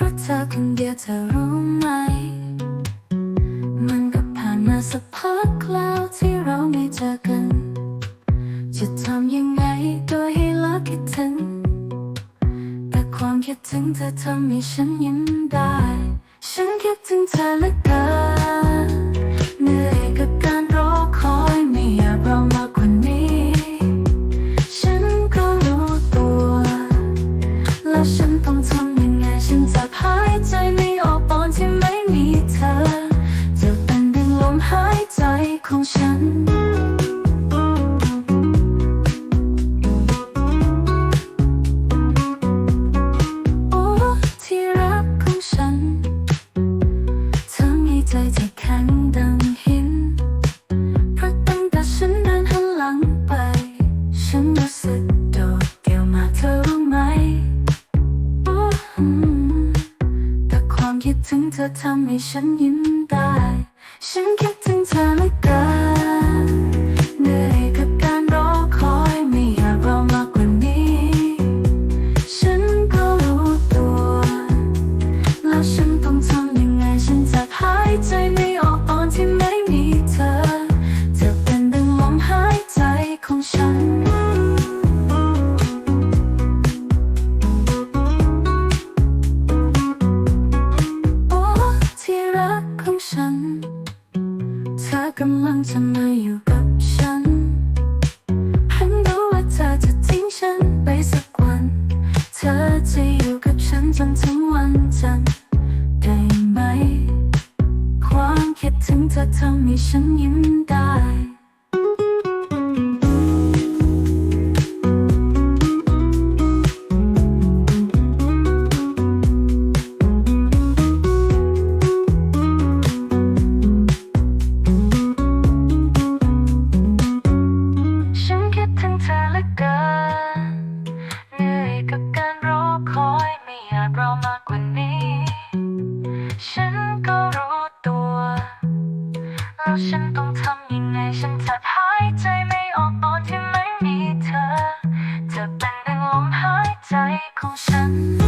ราะเธอคนเดียวเธอรู้ไหม มันก็ผ่านมาสักพักแล้วที่เราไม่เจอกัน จะทำยังไงตัวให้ลิกคิดถึง แต่ความคิดถึงเธอทำให้ฉันยิ้มได้ ฉันคิดถึงเธอและเกิน ใจจะแข็งดังหิน เพราะตั้งแต่ฉันเดินหันหลังไป ฉันรู้สึกโดดเดี่ยวมากเธอรู้ไหมแต่ความคิดถึงเธอทำให้ฉันยิ้มได้ ฉันแค่ กำลังจะมาอยู่กับฉันฉันรู้ว่าเธอจะทิ้งฉันไปสักวัน เธอจะอยู่กับฉันจนถึงวันจันทร์ได้ไหม ความคิดถึงเธอทำให้ฉันยิ้มได้ ถึงเธอเหลือเกินเหนื่อยกับการรอคอยไม่อยากรอมากกว่านี้ ฉันก็รู้ตัว แล้วฉันต้องทำยังไงฉันจะหายใจไม่ออกตอนที่ไม่มีเธอจะเป็นดังลมหายใจของฉัน